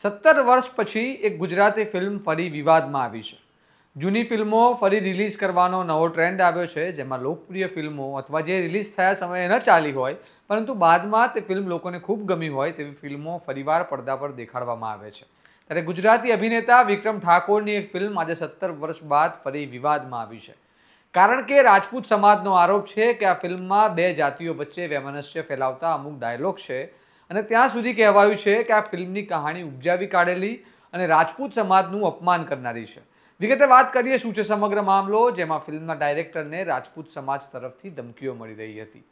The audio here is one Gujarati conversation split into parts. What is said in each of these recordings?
સત્તર વર્ષ પછી એક ગુજરાતી ફિલ્મ ફરી વિવાદમાં આવી છે. જૂની ફિલ્મો ફરી રિલીઝ કરવાનો નવો ટ્રેન્ડ આવ્યો છે, જેમાં લોકપ્રિય ફિલ્મો અથવા જે રિલીઝ થયા સમયે ન ચાલી હોય, પરંતુ બાદમાં તે ફિલ્મ લોકોને ખૂબ ગમી હોય તેવી ફિલ્મો ફરીવાર પડદા પર દેખાડવામાં આવે છે. ત્યારે ગુજરાતી અભિનેતા વિક્રમ ઠાકોરની એક ફિલ્મ આજે સત્તર વર્ષ બાદ ફરી વિવાદમાં આવી છે. કારણ કે રાજપૂત સમાજનો આરોપ છે કે આ ફિલ્મમાં બે જાતિઓ વચ્ચે વૈમનસ્ય ફેલાવતા અમુક ડાયલોગ છે અને ત્યાં સુધી કહેવાયું છે કે આ ફિલ્મની કહાણી ઉપજાવી કાઢેલી અને રાજપૂત સમાજનું અપમાન કરનારી છે. વિગતે વાત કરીએ શું છે સમગ્ર મામલો, જેમાં ફિલ્મના ડાયરેક્ટરને રાજપૂત સમાજ તરફથી ધમકીઓ મળી રહી હતી.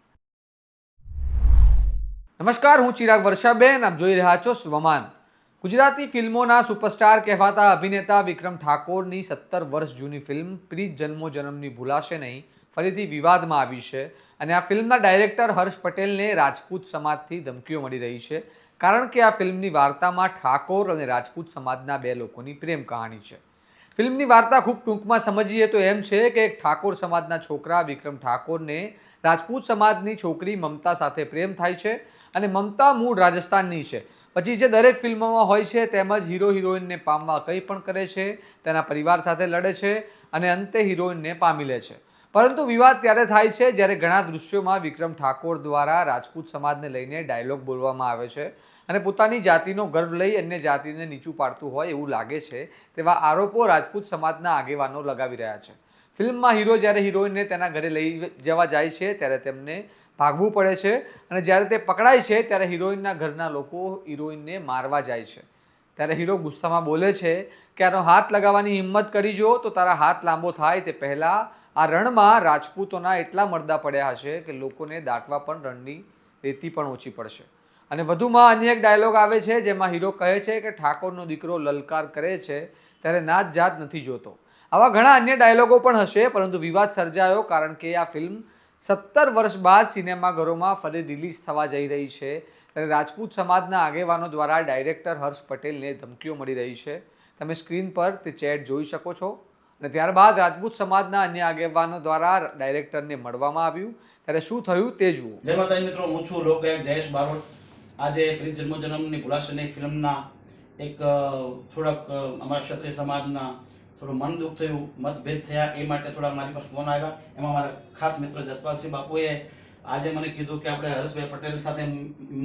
નમસ્કાર, હું ચિરાગ વર્ષાબેન. આપ જોઈ રહ્યા છો સ્વમાન. ગુજરાતી ફિલ્મોના સુપરસ્ટાર કહેવાતા અભિનેતા વિક્રમ ઠાકોરની સત્તર વર્ષ જૂની ફિલ્મ પ્રીત જન્મો જન્મની ભૂલાશે નહીં, ફરીથી વિવાદમાં આવી છે અને આ ફિલ્મના ડાયરેક્ટર હર્ષ પટેલને રાજપૂત સમાજથી ધમકીઓ મળી રહી છે, કારણ કે આ ફિલ્મની વાર્તામાં ઠાકોર અને રાજપૂત સમાજના બે લોકોની પ્રેમ કહાણી છે. ફિલ્મની વાર્તા ખૂબ ટૂંકમાં સમજીએ તો એમ છે કે એક ઠાકોર સમાજના છોકરા વિક્રમ ઠાકોરને રાજપૂત સમાજની છોકરી મમતા સાથે પ્રેમ થાય છે અને મમતા મૂળ રાજસ્થાનની છે. પછી જે દરેક ફિલ્મોમાં હોય છે તેમજ હીરો હિરોઈનને પામવા કંઈ પણ કરે છે, તેના પરિવાર સાથે લડે છે અને અંતે હિરોઈનને પામી લે છે. પરંતુ વિવાદ ત્યારે થાય છે જ્યારે ઘણા દૃશ્યોમાં વિક્રમ ઠાકોર દ્વારા રાજપૂત સમાજને લઈને ડાયલોગ બોલવામાં આવે છે અને પોતાની જાતિનો ગર્વ લઈ અન્ય જાતિને નીચું પાડતું હોય એવું લાગે છે તેવા આરોપો રાજપૂત સમાજના આગેવાનો લગાવી રહ્યા છે. ફિલ્મમાં હીરો જ્યારે હિરોઈનને તેના ઘરે લઈ જવા જાય છે, ત્યારે તેમને ભાગવું પડે છે અને જ્યારે તે પકડાય છે, ત્યારે હિરોઈનના ઘરના લોકો હિરોઈનને મારવા જાય છે. ત્યારે હીરો ગુસ્સામાં બોલે છે કે, આનો હાથ લગાવવાની હિંમત કરી જો, તો તારા હાથ લાંબો થાય. તે પહેલાં આ રણમાં રાજપૂતોના એટલા મરદા પડ્યા હશે કે લોકોને દાટવા પણ રણની રેતી પણ ઓછી પડશે. અને વધુમાં અન્ય એક ડાયલોગ આવે છે, જેમાં હીરો કહે છે કે, ઠાકોરનો દીકરો લલકાર કરે છે, ત્યારે નાત જાત નથી જોતો. આવા ઘણા અન્ય ડાયલોગો પણ હશે, પરંતુ વિવાદ સર્જાયો કારણ કે આ ફિલ્મ સત્તર વર્ષ બાદ સિનેમાઘરોમાં ફરી રિલીઝ થવા જઈ રહી છે. ત્યારે રાજપૂત સમાજના આગેવાનો દ્વારા ડાયરેક્ટર હર્ષ પટેલને ધમકીઓ મળી રહી છે. તમે સ્ક્રીન પર તે ચેટ જોઈ શકો છો. અને ત્યારબાદ રાજપૂત સમાજના અન્ય આગેવાનો દ્વારા ડાયરેક્ટરને મળવામાં આવ્યું. ત્યારે શું થયું તે જુઓ. જય માતાજી મિત્રો, હું છું લોકગાયક જયેશ બારોટ. આજે પ્રિન્સ જન્મ ભુલાશની ફિલ્મના એક થોડાક અમારા ક્ષત્રિય સમાજના થોડું મન દુઃખ થયું, મતભેદ થયા, એ માટે થોડા મારી પાસે ફોન આવ્યા. એમાં મારા ખાસ મિત્ર જસપાલસિંહ બાપુએ આજે મને કીધું કે આપણે હરેશભાઈ પટેલ સાથે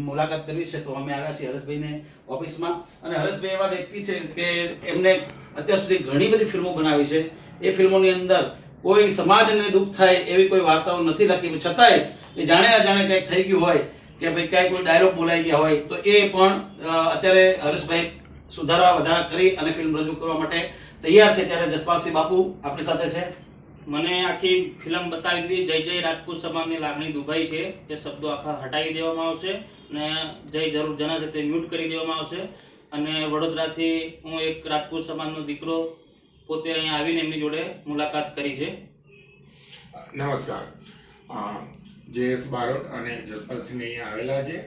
મુલાકાત કરવી છે, તો અમે આવ્યા છીએ હર્ષભાઈને ઓફિસમાં. અને હર્ષભાઈ એવા વ્યક્તિ છે કે એમને અત્યાર સુધી ઘણી બધી ફિલ્મો બનાવી છે. એ ફિલ્મોની અંદર કોઈ સમાજને દુઃખ થાય એવી કોઈ વાર્તાઓ નથી લખી. છતાંય એ જાણે અજાણે કંઈક થઈ ગયું હોય કે ભાઈ ક્યાંય કોઈ ડાયલોગ બોલાઈ ગયા હોય, તો એ પણ અત્યારે હર્ષભાઈ સુધારવા વધારા કરી અને ફિલ્મ રજૂ કરવા માટે તૈયાર છે ત્યારે જસપાલસિંહ બાપુ આપણી સાથે છે. મને આખી ફિલ્મ બતાવી દીધી. જય જય રાજપૂત સમાજની લાગણી દુભાઈ છે. તે શબ્દો આખા હટાવી દેવામાં આવશે અને જય જરૂર જના છે તે મ્યુટ કરી દેવામાં આવશે. અને વડોદરાથી હું એક રાજપૂત સમાજનો દીકરો પોતે અહીંયા આવીને એમની જોડે મુલાકાત કરી છે. નમસ્કાર. જયેશ બારોટ અને જસપાલસિંહ અહીંયા આવેલા છે.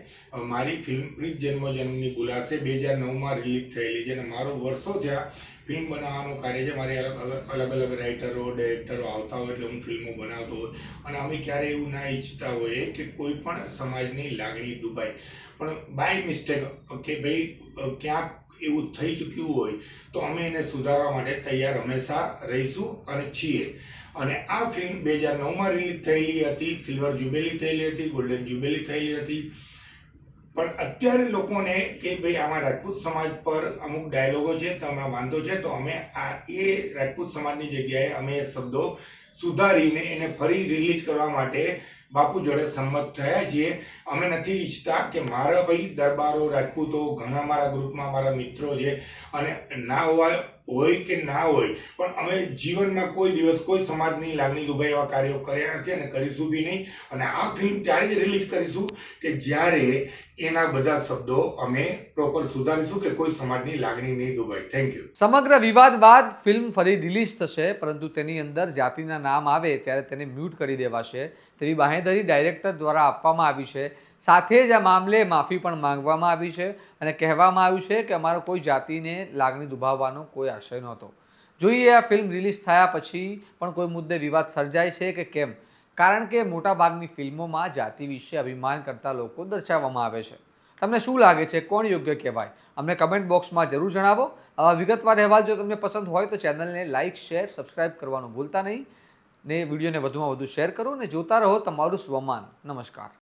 મારી ફિલ્મ પ્રીત જન્મ જન્મની ગુલાસે બે હજાર નવમાં રિલીઝ થયેલી છે અને મારો વર્ષો થયા ફિલ્મ બનાવવાનું કાર્ય છે, મારી અલગ અલગ અલગ અલગ રાઇટરો ડાયરેક્ટરો આવતા હોય એટલે હું ફિલ્મો બનાવતો હોય અને અમે ક્યારેય એવું ના ઈચ્છતા હોઈએ કે કોઈ પણ સમાજની લાગણી દુભાય. પણ બાય મિસ્ટેક કે ભાઈ, ક્યાંક એવું થઈ ચૂક્યું હોય, તો અમે એને સુધારવા માટે તૈયાર હંમેશા રહીશું અને છીએ. અને આ ફિલ્મ બે હજાર નવમાં રિલીઝ થયેલી હતી સિલ્વર જ્યુબેલી થયેલી હતી ગોલ્ડન જ્યુબેલી થયેલી હતી. પણ અત્યારે લોકોને કે ભાઈ આમાં રાજપૂત સમાજ પર અમુક ડાયલોગો છે, તમે વાંધો છે, તો અમે આ એ રાજપૂત સમાજની જગ્યાએ અમે એ શબ્દો સુધારીને એને ફરી રિલીઝ કરવા માટે બાપુ જોડે સંમત થયા છીએ. અમે નથી ઈચ્છતા કે મારા ભાઈ દરબારો રાજપૂતો ઘણા મારા ગ્રુપમાં મારા મિત્રો છે. અને ના હોય હોય કે ના હોય, પણ અમે જીવનમાં કોઈ દિવસ કોઈ સમાજની લાગણી દુભાઈ એવા કાર્યો કર્યા નથી અને કરીશું બી નહીં. અને આ ફિલ્મ ત્યારે જ રિલીઝ કરીશું કે જ્યારે એના બધા શબ્દો અમે પ્રોપર સુધારીશું કે કોઈ સમાજની લાગણી નહીં દુભાઈ થેન્ક યુ સમગ્ર વિવાદ બાદ ફિલ્મ ફરી રિલીઝ થશે, પરંતુ તેની અંદર જાતિના નામ આવે ત્યારે તેને મ્યુટ કરી દેવાશે. તેવી બાહેંધરી ડાયરેક્ટર દ્વારા આપવામાં આવી છે. સાથે જ આ મામલે માફી પણ માંગવામાં આવી છે અને કહેવામાં આવ્યું છે કે અમારો કોઈ જાતિને લાગણી દુભાવવાનો કોઈ આશય નહોતો. જોઈએ આ ફિલ્મ રિલીઝ થયા પછી પણ કોઈ મુદ્દે વિવાદ સર્જાય છે કે કેમ? કારણ કે મોટાભાગની ફિલ્મોમાં જાતિ વિશે અભિમાન કરતા લોકો દર્શાવવામાં આવે છે. તમને શું લાગે છે? કોણ યોગ્ય કહેવાય? અમને કમેન્ટ બોક્સમાં જરૂર જણાવો. આવા વિગતવાર અહેવાલ જો તમને પસંદ હોય તો ચેનલને લાઇક, શેર, સબસ્ક્રાઇબ કરવાનું ભૂલતા નહીં. ને વિડીયોને વધુમાં વધુ શેર કરો અને જોતા રહો તમારું સ્વમાન. નમસ્કાર.